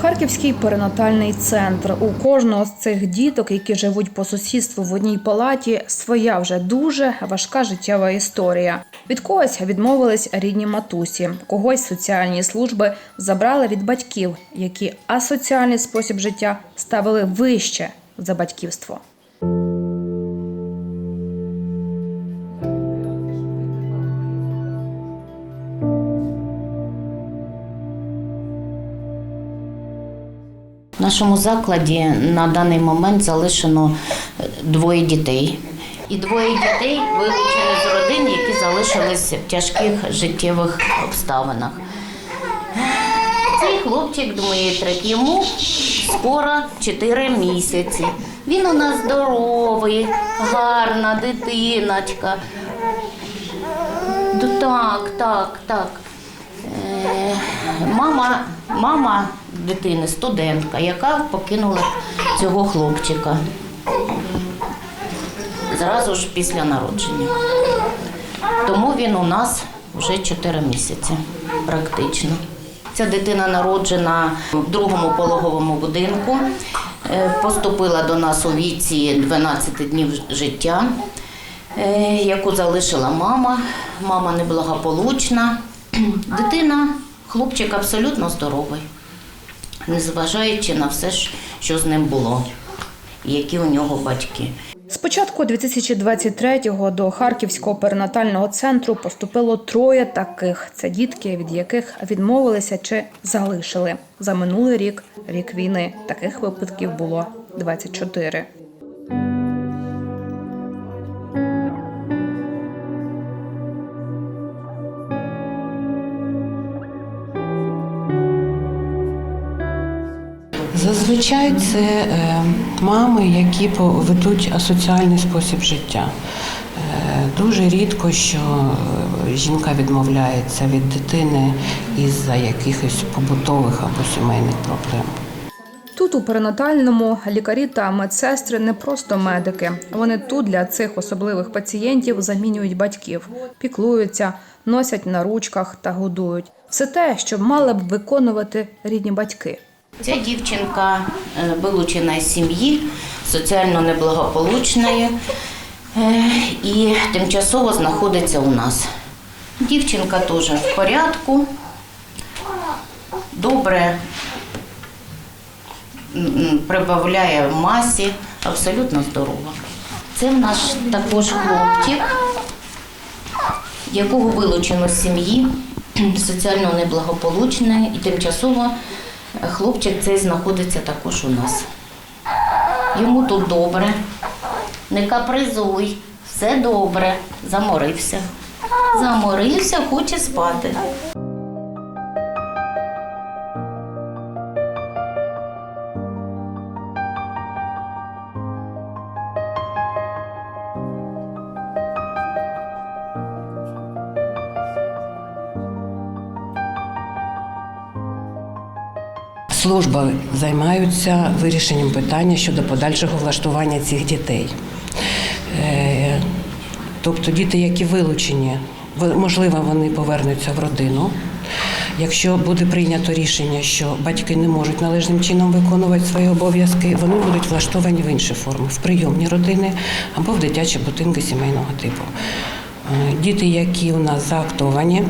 Харківський перинатальний центр. У кожного з цих діток, які живуть по сусідству в одній палаті, своя вже дуже важка життєва історія. Від когось відмовились рідні матусі, когось соціальні служби забрали від батьків, які асоціальний спосіб життя ставили вище за батьківство. В нашому закладі на даний момент залишено двоє дітей. І двоє дітей вилучені з родин, які залишились в тяжких життєвих обставинах. Цей хлопчик, Дмитрик, йому скоро 4 місяці. Він у нас здоровий, гарна дитиночка. Так, так, так. Мама, мама дитини, студентка, яка покинула цього хлопчика зразу ж після народження. Тому він у нас вже 4 місяці, практично. Ця дитина народжена в другому пологовому будинку, е, поступила до нас у віці 12 днів життя, е, яку залишила мама. Мама неблагополучна. Дитина, хлопчик абсолютно здоровий, незважаючи на все, що з ним було, які у нього батьки. З початку 2023-го до Харківського перинатального центру поступило троє таких. Це дітки, від яких відмовилися чи залишили. За минулий рік, рік війни, таких випадків було 24. Зазвичай це е, мами, які ведуть асоціальний спосіб життя. Е, Дуже рідко, що е, жінка відмовляється від дитини із-за якихось побутових або сімейних проблем. Тут у перинатальному лікарі та медсестри не просто медики. Вони тут для цих особливих пацієнтів замінюють батьків, піклуються, носять на ручках та годують. Все те, що мали б виконувати рідні батьки. Ця дівчинка е, вилучена з сім'ї, соціально неблагополучної е, і тимчасово знаходиться у нас. Дівчинка теж в порядку, добре прибавляє в масі, абсолютно здорова. Це в нас також хлопчик, якого вилучено з сім'ї, соціально неблагополучної і тимчасово хлопчик цей знаходиться також у нас. Йому тут добре, не капризуй, все добре, заморився. Заморився, хоче спати. Служби займаються вирішенням питання щодо подальшого влаштування цих дітей. Е, Тобто діти, які вилучені, можливо, вони повернуться в родину. Якщо буде прийнято рішення, що батьки не можуть належним чином виконувати свої обов'язки, вони будуть влаштовані в інші форми в прийомні родини або в дитячі будинки сімейного типу. Е, Діти, які у нас заактовані,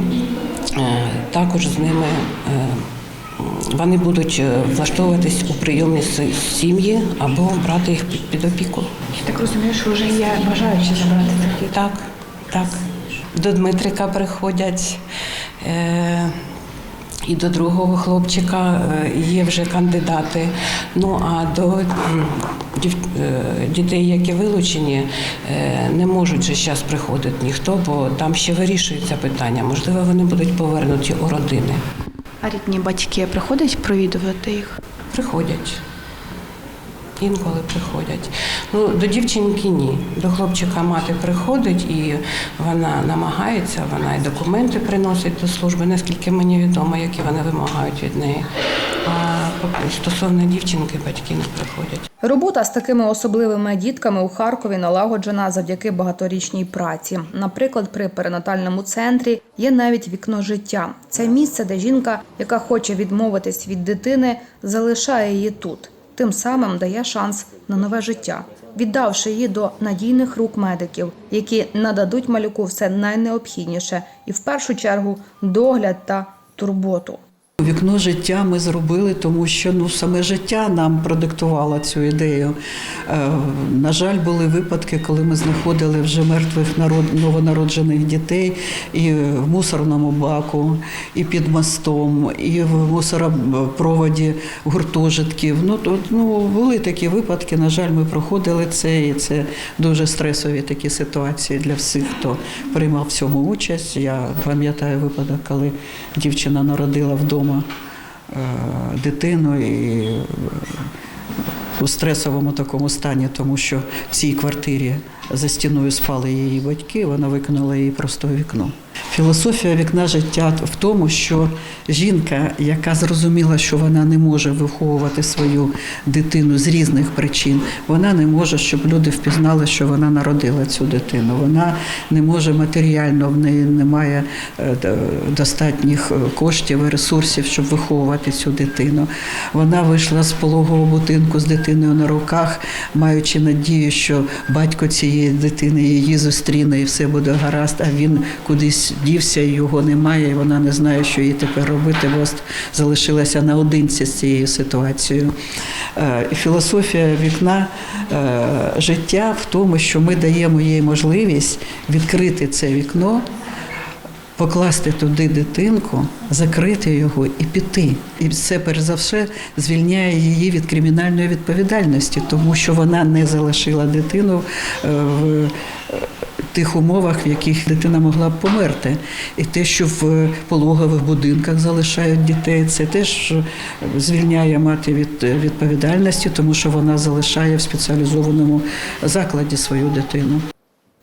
е, також з ними вони будуть е, влаштовуватись у прийомні сім'ї або брати їх під, опіку. Я так розумію, що вже є бажаючі забрати таких. Так, так. До Дмитрика приходять. Е- і до другого хлопчика е, є вже кандидати. Ну а до е, дітей, які вилучені, не можуть же зараз приходити ніхто, бо там ще вирішується питання. Можливо, вони будуть повернуті у родини. А рідні батьки приходять провідувати їх? Приходять. Інколи приходять. Ну, до дівчинки ні. До хлопчика мати приходить і вона намагається, вона і документи приносить до служби, наскільки мені відомо, які вони вимагають від неї. А стосовно дівчинки батьки не приходять. Робота з такими особливими дітками у Харкові налагоджена завдяки багаторічній праці. Наприклад, при перинатальному центрі є навіть вікно життя. Це місце, де жінка, яка хоче відмовитись від дитини, залишає її тут. Тим самим дає шанс на нове життя, віддавши її до надійних рук медиків, які нададуть малюку все найнеобхідніше і в першу чергу догляд та турботу. Вікно життя ми зробили, тому що ну саме життя нам продиктувало цю ідею. Е, на жаль, були випадки, коли ми знаходили вже мертвих народ, новонароджених дітей і в мусорному баку, і під мостом, і в мусоропроводі гуртожитків. Ну то ну були такі випадки. На жаль, ми проходили це, і це дуже стресові такі ситуації для всіх, хто приймав в цьому участь. Я пам'ятаю випадок, коли дівчина народила вдома е, дитину і е, у стресовому такому стані, тому що в цій квартирі за стіною спали її батьки, вона викинула її просто у вікно. Філософія вікна життя в тому, що жінка, яка зрозуміла, що вона не може виховувати свою дитину з різних причин, вона не може, щоб люди впізнали, що вона народила цю дитину. Вона не може матеріально, в неї немає е, достатніх е, коштів і ресурсів, щоб виховувати цю дитину. Вона вийшла з пологового будинку з дитиною на руках, маючи надію, що батько цієї дитини її зустріне і все буде гаразд. А він кудись дівся, його немає, і вона не знає, що їй тепер робити, бо залишилася наодинці з цією ситуацією. Е, Філософія вікна е, життя в тому, що ми даємо їй можливість відкрити це вікно покласти туди дитинку, закрити його і піти. І це перш за все звільняє її від кримінальної відповідальності, тому що вона не залишила дитину е, в тих умовах, в яких дитина могла б померти. І те, що в пологових будинках залишають дітей, це теж звільняє мати від відповідальності, тому що вона залишає в спеціалізованому закладі свою дитину.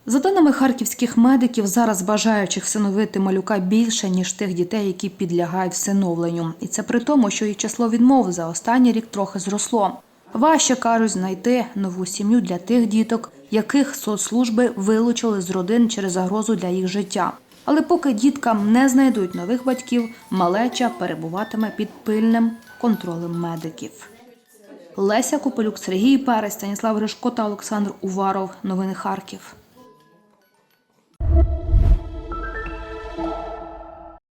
За даними харківських медиків, зараз бажаючих всиновити малюка більше ніж тих дітей, які підлягають всиновленню, і це при тому, що їх число відмов за останній рік трохи зросло. Важче кажуть знайти нову сім'ю для тих діток, яких соцслужби вилучили з родин через загрозу для їх життя. Але поки діткам не знайдуть нових батьків, малеча перебуватиме під пильним контролем медиків. Леся Копелюк, Сергій Перець, Станіслав Гришко та Олександр Уваров. Новини Харків.